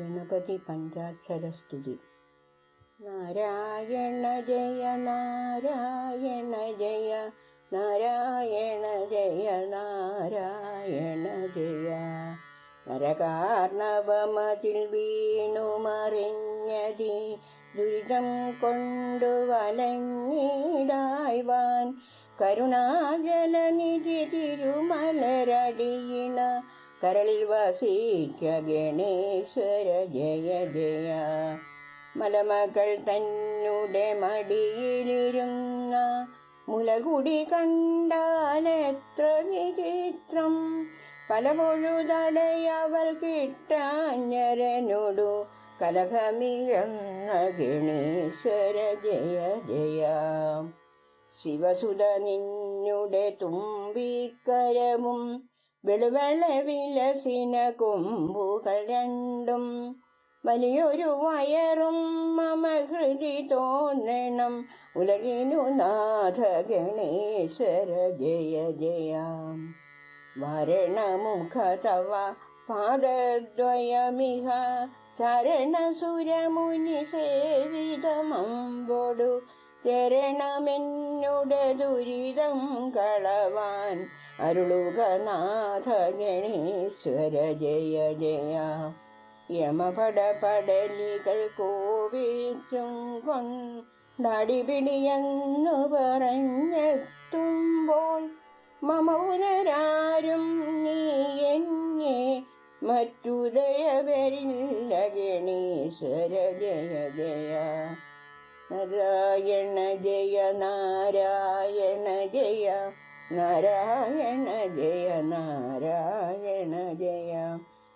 ഗണപതി പഞ്ചാക്ഷരസ്തുതി. നാരായണ ജയ നാരായണ ജയ നാരായണ ജയ നാരായണ ജയ. നരകാർണവമതിൽ വീണു മറിഞ്ഞതി ദുരിതം കൊണ്ടു വലങ്ങിടായ്വാൻ കരുണാജലനിധി കരളിൽ വസിക്ക ഗണേശ്വര ജയ ജയ. മലമകൾ തന്നുടെ മടിയിലിരുന്ന മുലകുടി കണ്ടാലെത്ര വിചിത്രം. പലപൊഴുതടയവൾ കിട്ടാഞ്ഞരനോടു കലഹമിഴന്ന ഗണേശ്വര ജയ ജയ. ശിവസുത നിന്നുടെ തുമ്പിക്കരവും വെളുവെള വിലസിന കൊമ്പുകൾ രണ്ടും വലിയൊരു വയറും മമ ഹൃദി തോന്നണം. ഉലകിനു നാഥ ഗണേശ്വര ജയ ജയ. വരണമുഖ തവ പാദദ്വയമിഹ. ചരണസുരമുനി സേവിതമമ്പോടു. ചരണമെന്നുടെ ദുരിതം കളവാൻ അരുളുകനാഥ ഗണേശ്വര ജയ ജയ യമപട പടലികൾ കോവിച്ചും കൊണ്ടാടി പിടിയെന്നു പറഞ്ഞെത്തുമ്പോൾ മമ നീ എന്നെ മറ്റുദയവരില്ല ഗണേശ്വര ജയ ജയ നാരായണ ജയ നാരായണ ജയ നാരായണ ജയ നാരായണ ജയ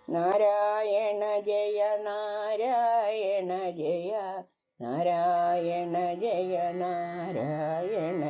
നാരായണ ജയ നാരായണ ജയ നാരായണ ജയ നാരായണ